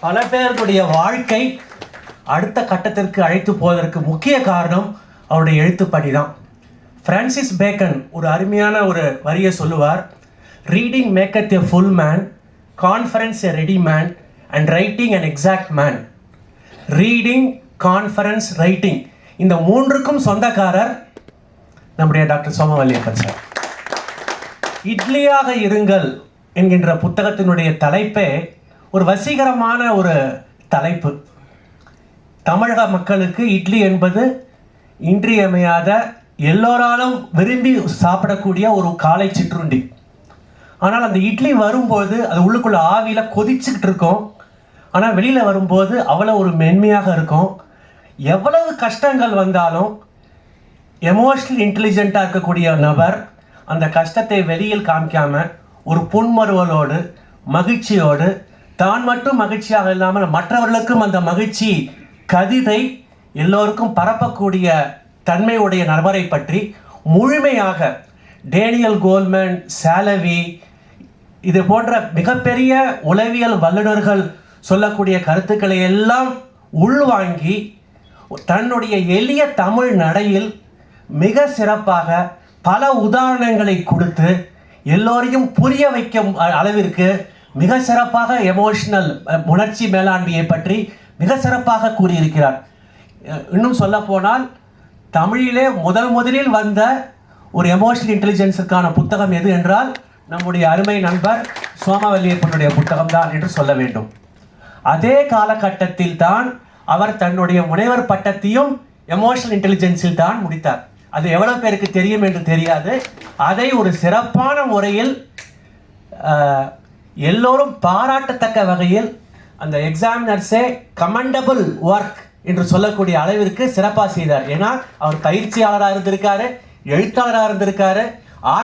பல பேருடைய வாழ்க்கை அடுத்த கட்டத்திற்கு அழைத்து போவதற்கு முக்கிய காரணம் அவருடைய எழுத்துப்படி தான் ஃப்ரான்சிஸ் பேக்கன் ஒரு அருமையான ஒரு வரியை சொல்லுவார். Reading maketh a full man conference a ready man and writing and exact man reading conference writing இந்த மூன்றுக்கும் சொந்தக்காரர் நம்முடைய டாக்டர் சோமவல்லியப்பன் சார். இட்லியாக இருங்கள் என்கின்ற புத்தகத்தினுடைய தலைப்பே ஒரு வசீகரமான ஒரு தலைப்பு. தமிழக மக்களுக்கு இட்லி என்பது இன்றியமையாத எல்லோராலும் விரும்பி சாப்பிடக்கூடிய ஒரு காலை சிற்றுண்டி. ஆனால் அந்த இட்லி வரும்போது அது உள்ளுக்குள்ள ஆவியில் கொதிச்சுக்கிட்டு இருக்கும். ஆனால் வெளியில் வரும்போது அவ்வளோ ஒரு மென்மையாக இருக்கும். எவ்வளவு கஷ்டங்கள் வந்தாலும் எமோஷ்னல் இன்டெலிஜென்ட்டாக இருக்கக்கூடிய நபர் அந்த கஷ்டத்தை வெளியில் காமிக்காமல் ஒரு புன்மறுவலோடு மகிழ்ச்சியோடு தான் மட்டும் மகிழ்ச்சியாக இல்லாமல் மற்றவர்களுக்கும் அந்த மகிழ்ச்சி கதிதை எல்லோருக்கும் பரப்பக்கூடிய தன்மையுடைய நபரை பற்றி முழுமையாக டேனியல் கோல்மன் சேலவி இது போன்ற மிகப்பெரிய உளவியல் வல்லுநர்கள் சொல்லக்கூடிய கருத்துக்களை எல்லாம் உள்வாங்கி தன்னுடைய எளிய தமிழ் நடையில் மிக சிறப்பாக பல உதாரணங்களை கொடுத்து எல்லோரையும் புரிய வைக்கும் அ- அளவிற்கு மிக சிறப்பாக எமோஷனல் உணர்ச்சி மேலாண்மையை பற்றி மிக சிறப்பாக கூறியிருக்கிறார். இன்னும் சொல்ல போனால் தமிழிலே முதல் முதலில் வந்த ஒரு எமோஷனல் இன்டெலிஜென்ஸுக்கான புத்தகம் எது என்றால் நம்முடைய அருமை நண்பர் சோமவல்லியப்பனுடைய புத்தகம் தான் என்று சொல்ல வேண்டும். அதே காலகட்டத்தில் தான் அவர் தன்னுடைய முனைவர் பட்டத்தையும் எமோஷனல் இன்டெலிஜென்ஸில் தான் முடித்தார். அது எவ்வளவு பேருக்கு தெரியும் என்று தெரியாது. அதை ஒரு சிறப்பான முறையில் எல்லோரும் பாராட்டத்தக்க வகையில் அந்த எக்ஸாமினர்ஸே கமெண்டபிள் ஒர்க் என்று சொல்லக்கூடிய அளவிற்கு சிறப்பாக செய்தார். ஏன்னா அவர் பயிற்சியாளராக இருந்திருக்காரு எழுத்தாளராக இருந்திருக்காரு